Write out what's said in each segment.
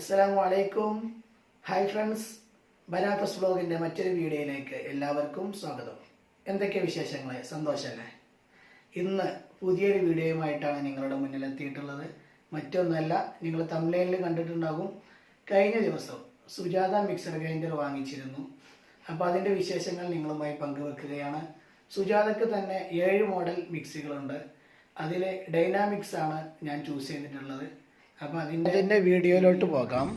അസ്സലാമു അലൈക്കും hi friends ബനാപ്പസ് ബ്ലോഗിന്റെ മറ്റൊരു വീഡിയോയിലേക്ക് എല്ലാവർക്കും സ്വാഗതം. എന്തൊക്കെ വിശേഷങ്ങൾ സന്തോഷമല്ലേ ഇന്ന് പുതിയൊരു വീഡിയോയുമായിട്ടാണ് നിങ്ങളുടെ മുന്നിൽ എത്തിയിട്ടുള്ളത്. മറ്റൊന്നല്ല നിങ്ങൾ തമിഴ്നയിൽ കണ്ടിട്ടുണ്ടാകും. കഴിഞ്ഞ ദിവസം സുജാത മിക്സർ ഗ്രൈൻഡർ വാങ്ങിച്ചിരുന്നു. അപ്പോൾ അതിന്റെ വിശേഷങ്ങൾ നിങ്ങളുമായി പങ്കുവെക്കുകയാണ്. സുജാതയ്ക്ക് തന്നെ ഏഴ് മോഡൽ മിക്സികളുണ്ട്. അതിലെ ഡൈനാമിക്സ് ആണ് ഞാൻ ചൂസ് ചെയ്തിട്ടുള്ളത്. അപ്പോൾ അതിന്റെ വീഡിയോയിലോട്ട് പോകാം.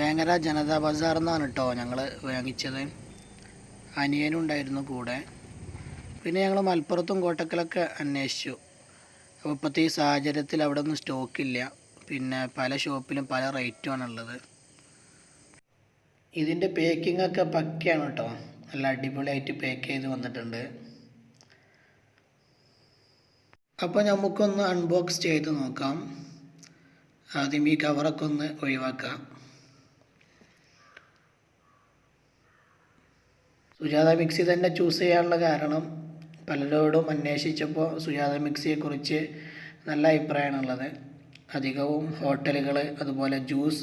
വേങ്ങര ജനതാ ബസാർ എന്നാണ് കേട്ടോ ഞങ്ങൾ വാങ്ങിച്ചത്. അനിയനും ഉണ്ടായിരുന്നു കൂടെ. പിന്നെ ഞങ്ങൾ മലപ്പുറത്തും കോട്ടക്കലൊക്കെ അന്വേഷിച്ചു. അപ്പോൾ ഇപ്പോഴത്തെ ഈ സാഹചര്യത്തിൽ അവിടെ ഒന്നും സ്റ്റോക്കില്ല പിന്നെ പല ഷോപ്പിലും പല റേറ്റുമാണുള്ളത് ഇതിന്റെ പേക്കിംഗ് ഒക്കെ പക്കയാണ് കേട്ടോ നല്ല അടിപൊളിയായിട്ട് പാക്ക് ചെയ്ത് വന്നിട്ടുണ്ട്. അപ്പോൾ നമുക്കൊന്ന് അൺബോക്സ് ചെയ്ത് നോക്കാം. ആദ്യം ഈ കവറൊക്കെ ഒന്ന് ഒഴിവാക്കാം. സുജാത മിക്സി തന്നെ ചൂസ് ചെയ്യാനുള്ള കാരണം പലരോടും അന്വേഷിച്ചപ്പോൾ സുജാത മിക്സിയെക്കുറിച്ച് നല്ല അഭിപ്രായമാണുള്ളത്. അധികവും ഹോട്ടലുകൾ അതുപോലെ ജ്യൂസ്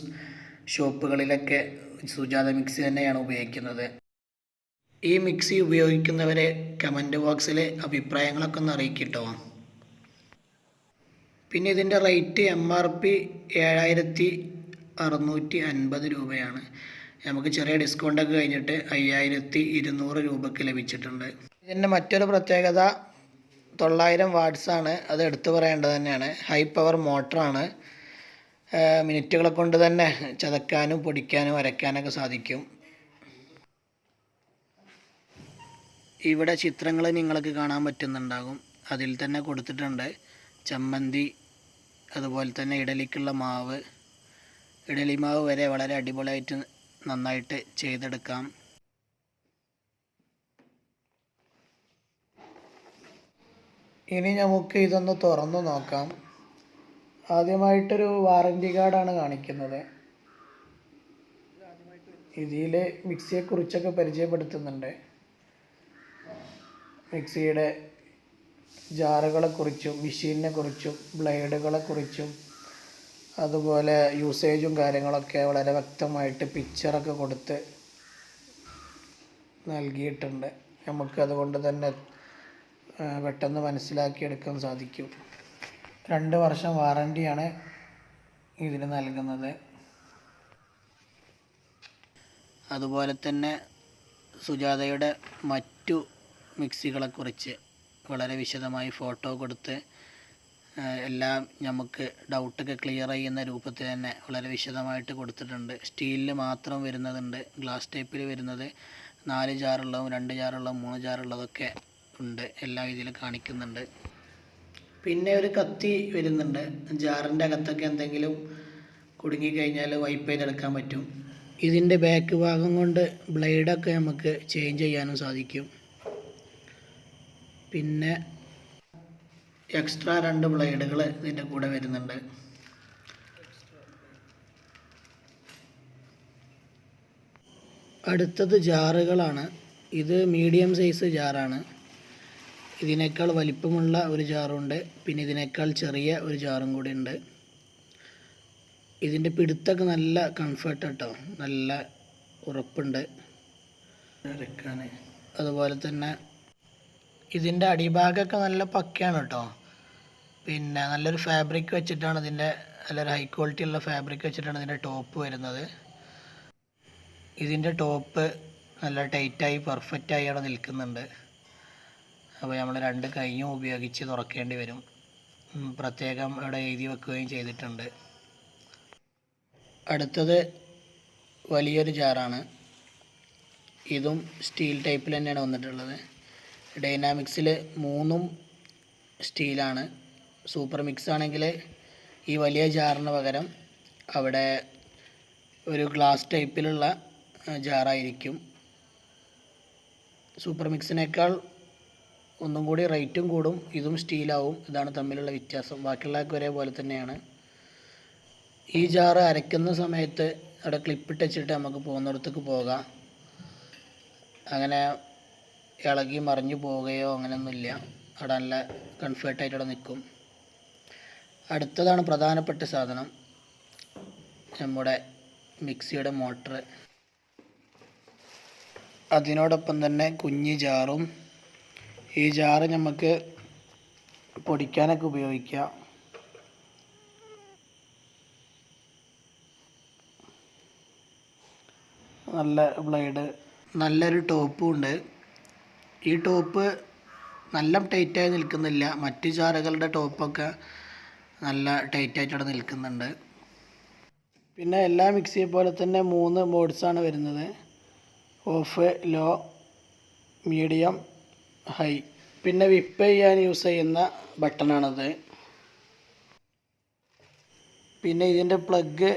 ഷോപ്പുകളിലൊക്കെ സുജാത മിക്സി തന്നെയാണ് ഉപയോഗിക്കുന്നത്. ഈ മിക്സി ഉപയോഗിക്കുന്നവരെ കമന്റ് ബോക്സിലെ അഭിപ്രായങ്ങളൊക്കെ ഒന്ന് അറിയിക്കട്ടോ. പിന്നെ ഇതിന്റെ റേറ്റ് എം ആർ പി ഏഴായിരത്തി അറുന്നൂറ്റി അൻപത് രൂപയാണ്. നമുക്ക് ചെറിയ ഡിസ്കൗണ്ടൊക്കെ കഴിഞ്ഞിട്ട് അയ്യായിരത്തി ഇരുന്നൂറ് രൂപയ്ക്ക് ലഭിച്ചിട്ടുണ്ട്. ഇതിന്റെ മറ്റൊരു പ്രത്യേകത തൊള്ളായിരം വാട്ട്സാണ് അത് എടുത്തു പറയേണ്ടത് തന്നെയാണ്. ഹൈ പവർ മോട്ടറാണ് മിനിറ്റുകളെ കൊണ്ട് തന്നെ ചതക്കാനും പൊടിക്കാനും അരയ്ക്കാനൊക്കെ സാധിക്കും. ഇവിടെ ചിത്രങ്ങൾ നിങ്ങൾക്ക് കാണാൻ പറ്റുന്നുണ്ടാകും. അതിൽ തന്നെ കൊടുത്തിട്ടുണ്ട്. ചമ്മന്തി അതുപോലെ തന്നെ ഇഡലിക്കുള്ള മാവ്. ഇഡലി മാവ് വരെ വളരെ അടിപൊളിയായിട്ട് നന്നായിട്ട് ചെയ്തെടുക്കാം. ഇനി നമുക്ക് ഇതൊന്ന് തുറന്നു നോക്കാം. ആദ്യമായിട്ടൊരു വാറന്റി കാർഡാണ് കാണിക്കുന്നത്. ഇതിൽ മിക്സിയെക്കുറിച്ചൊക്കെ പരിചയപ്പെടുത്തുന്നുണ്ട്. മിക്സിയുടെ ജാറുകളെക്കുറിച്ചും ബ്ലേഡുകളെ കുറിച്ചും അതുപോലെ യൂസേജും കാര്യങ്ങളൊക്കെ വളരെ വ്യക്തമായിട്ട് പിക്ചറൊക്കെ കൊടുത്ത് നൽകിയിട്ടുണ്ട്. നമുക്ക് അതുകൊണ്ട് തന്നെ പെട്ടെന്ന് മനസ്സിലാക്കിയെടുക്കാൻ സാധിക്കും. രണ്ട് വർഷം വാറണ്ടിയാണ് ഇതിന് നൽകുന്നത്. അതുപോലെ തന്നെ സുജാതയുടെ മറ്റു മിക്സികളെക്കുറിച്ച് വളരെ വിശദമായി ഫോട്ടോ കൊടുത്ത് എല്ലാം നമുക്ക് ഡൗട്ടൊക്കെ ക്ലിയർ ചെയ്യുന്ന രൂപത്തിൽ തന്നെ വളരെ വിശദമായിട്ട് കൊടുത്തിട്ടുണ്ട്. സ്റ്റീലിൽ മാത്രം വരുന്നതുണ്ട് ഗ്ലാസ് ടൈപ്പിൽ വരുന്നത് നാല് ജാറുള്ളതും രണ്ട് ജാറുള്ളതും മൂന്ന് ജാറുള്ളതൊക്കെ ഉണ്ട് എല്ലാ ഇതിൽ കാണിക്കുന്നുണ്ട്. പിന്നെ ഒരു കത്തി വരുന്നുണ്ട് ജാറിന്റെ അകത്തൊക്കെ എന്തെങ്കിലും കുടുങ്ങിക്കഴിഞ്ഞാൽ വൈപ്പ് ചെയ്തെടുക്കാൻ പറ്റും. ഇതിന്റെ ബാക്ക് ഭാഗം കൊണ്ട് ബ്ലേഡൊക്കെ നമുക്ക് ചേഞ്ച് ചെയ്യാനും സാധിക്കും. പിന്നെ എക്സ്ട്രാ രണ്ട് ബ്ലേഡുകൾ ഇതിന്റെ കൂടെ വരുന്നുണ്ട്. അടുത്തത് ജാറുകളാണ്. ഇത് മീഡിയം സൈസ് ജാറാണ്. ഇതിനേക്കാൾ വലിപ്പമുള്ള ഒരു ജാറുണ്ട്. പിന്നെ ഇതിനേക്കാൾ ചെറിയ ഒരു ജാറും കൂടി ഉണ്ട്. ഇതിന്റെ പിടുത്തൊക്കെ നല്ല കംഫർട്ട് കേട്ടോ നല്ല ഉറപ്പുണ്ട്. അതുപോലെ തന്നെ ഇതിന്റെ അടിഭാഗമൊക്കെ നല്ല പക്കയാണ് കേട്ടോ പിന്നെ നല്ലൊരു ഫാബ്രിക് വെച്ചിട്ടാണ് ഇതിന്റെ നല്ലൊരു ഹൈ ക്വാളിറ്റി ഉള്ള ഫാബ്രിക് വെച്ചിട്ടാണ് ഇതിന്റെ ടോപ്പ് വരുന്നത്. ഇതിന്റെ ടോപ്പ് നല്ല ടൈറ്റായി പെർഫെക്റ്റായി അവിടെ നിൽക്കുന്നുണ്ട്. അപ്പോൾ നമ്മൾ രണ്ട് കൈയും ഉപയോഗിച്ച് തുറക്കേണ്ടി വരും. പ്രത്യേകം ഇവിടെ എഴുതി വെക്കുകയും ചെയ്തിട്ടുണ്ട്. അടുത്തത് വലിയൊരു ജാറാണ്. ഇതും സ്റ്റീൽ ടൈപ്പിൽ തന്നെയാണ് വന്നിട്ടുള്ളത്. ഡൈനാമിക്സിൽ മൂന്നും സ്റ്റീലാണ്. സൂപ്പർ മിക്സ് ആണെങ്കിൽ ഈ വലിയ ജാറിന് പകരം അവിടെ ഒരു ഗ്ലാസ് ടൈപ്പിലുള്ള ജാറായിരിക്കും. സൂപ്പർ മിക്സിനേക്കാൾ ഒന്നും കൂടി റേറ്റും കൂടും ഇതും സ്റ്റീലാവും ഇതാണ് തമ്മിലുള്ള വ്യത്യാസം. ബാക്കിയുള്ളതൊക്കെ ഒരേപോലെ തന്നെയാണ്. ഈ ജാറ് അരയ്ക്കുന്ന സമയത്ത് അവിടെ ക്ലിപ്പിട്ട് നമുക്ക് പോകുന്നിടത്തേക്ക് പോകാം. അങ്ങനെ ഇളകി മറിഞ്ഞു പോവുകയോ അങ്ങനെയൊന്നുമില്ല. അവിടെ നല്ല ആയിട്ട് അവിടെ നിൽക്കും. അടുത്തതാണ് പ്രധാനപ്പെട്ട സാധനം. നമ്മുടെ മിക്സിയുടെ മോട്ടർ അതിനോടൊപ്പം തന്നെ കുഞ്ഞി ജാറും. ഈ ജാറ് നമുക്ക് പൊടിക്കാനൊക്കെ ഉപയോഗിക്കാം. നല്ല ബ്ലേഡ് നല്ലൊരു ടോപ്പും ഉണ്ട്. ഈ ടോപ്പ് നല്ല ടൈറ്റായി നിൽക്കുന്നില്ല. മറ്റ് ചാരകളുടെ ടോപ്പൊക്കെ നല്ല ടൈറ്റായിട്ടവിടെ നിൽക്കുന്നുണ്ട്. പിന്നെ എല്ലാ മിക്സിയെ പോലെ തന്നെ മൂന്ന് മോഡ്സാണ് വരുന്നത്. Off low medium high. പിന്നെ വിപ്പ് ചെയ്യാൻ യൂസ് ചെയ്യുന്ന ബട്ടണാണത്. പിന്നെ ഇതിന്റെ പ്ലഗ്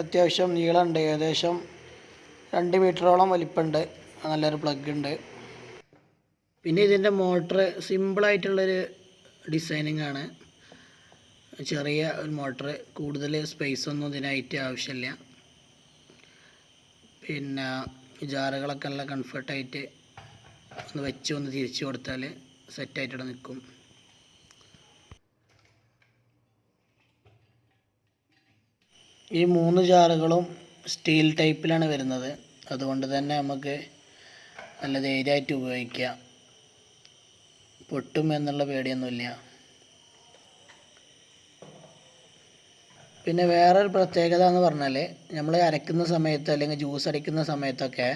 അത്യാവശ്യം നീളമുണ്ട്. ഏകദേശം രണ്ട് മീറ്ററോളം വലിപ്പമുണ്ട്. നല്ലൊരു പ്ലഗ് ഉണ്ട്. പിന്നെ ഇതിന്റെ മോട്ടർ സിമ്പിളായിട്ടുള്ളൊരു ഡിസൈനിങ് ആണ്. ചെറിയ ഒരു മോട്ടർ കൂടുതൽ സ്പേസ് ഒന്നും ഇതിനായിട്ട് ആവശ്യമില്ല. പിന്നെ ജാറുകളൊക്കെ നല്ല കംഫർട്ടായിട്ട് ഒന്ന് വെച്ച് ഒന്ന് തിരിച്ചു കൊടുത്താൽ സെറ്റായിട്ടിവിടെ നിൽക്കും. ഈ മൂന്ന് ജാറുകളും സ്റ്റീൽ ടൈപ്പിലാണ് വരുന്നത്. അതുകൊണ്ട് തന്നെ നമുക്ക് നല്ല ധൈര്യമായിട്ട് ഉപയോഗിക്കാം. പൊട്ടും എന്നുള്ള പേടിയൊന്നുമില്ല. പിന്നെ വേറൊരു പ്രത്യേകത എന്ന് പറഞ്ഞാൽ നമ്മൾ അരക്കുന്ന സമയത്ത് അല്ലെങ്കിൽ ജ്യൂസ് അടിക്കുന്ന സമയത്തൊക്കെ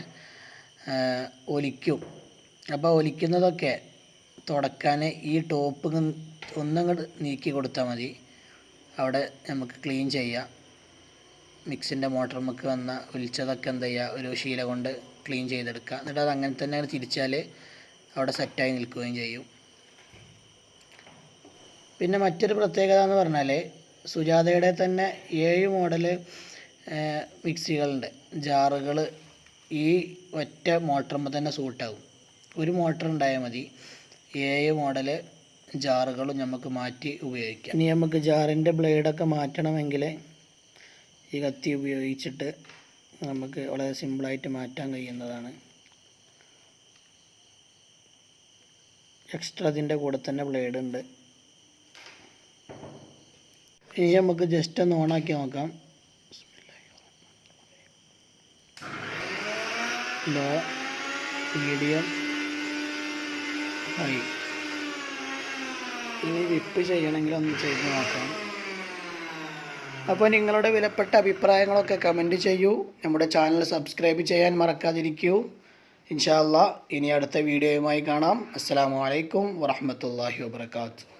ഒലിക്കും. അപ്പോൾ ഒലിക്കുന്നതൊക്കെ തുടക്കാൻ ഈ ടോപ്പ് ഒന്നങ്ങോട്ട് നീക്കി കൊടുത്താൽ മതി. അവിടെ നമുക്ക് ക്ലീൻ ചെയ്യാം. മിക്സിന്റെ മോട്ടർ നമുക്ക് വന്ന ഒലിച്ചതൊക്കെ എന്താ ചെയ്യുക ഒരു ശീല കൊണ്ട് ക്ലീൻ ചെയ്തെടുക്കുക എന്നിട്ട് അത് അങ്ങനെ തന്നെ തിരിച്ചാൽ അവിടെ സെറ്റായി നിൽക്കുകയും ചെയ്യും. പിന്നെ മറ്റൊരു പ്രത്യേകത എന്ന് പറഞ്ഞാൽ സുജാതയുടെ തന്നെ ഏഴ് മോഡൽ മിക്സികളുണ്ട്. ജാറുകൾ ഈ ഒറ്റ മോട്ടറുമ്പോൾ തന്നെ സൂട്ടാവും. ഒരു മോട്ടർ ഉണ്ടായാൽ മതി. ഏഴ് മോഡൽ ജാറുകളും നമുക്ക് മാറ്റി ഉപയോഗിക്കാം. ഇനി നമുക്ക് ജാറിന്റെ ബ്ലേഡൊക്കെ മാറ്റണമെങ്കിൽ ഈ കത്തി ഉപയോഗിച്ചിട്ട് നമുക്ക് വളരെ സിമ്പിളായിട്ട് മാറ്റാൻ കഴിയുന്നതാണ്. എക്സ്ട്രാ അതിന്റെ കൂടെ തന്നെ ബ്ലേഡ് ഉണ്ട് ഇനി നമുക്ക് ജസ്റ്റ് ഒന്ന് ഓണാക്കി നോക്കാം. ലോ മീഡിയം ഹൈ ഇനി വിപ്പ് ചെയ്യണമെങ്കിൽ ഒന്ന് ചെയ്ത് നോക്കാം. അപ്പോൾ നിങ്ങളുടെ വിലപ്പെട്ട അഭിപ്രായങ്ങളൊക്കെ കമന്റ് ചെയ്യൂ. നമ്മുടെ ചാനൽ സബ്സ്ക്രൈബ് ചെയ്യാൻ മറക്കാതിരിക്കൂ. ഇൻഷാല്ല ഇനി അടുത്ത വീഡിയോയുമായി കാണാം. അസ്സാം വലൈക്കും വാഹമത്തല്ലാഹി വാബർക്കാത്തു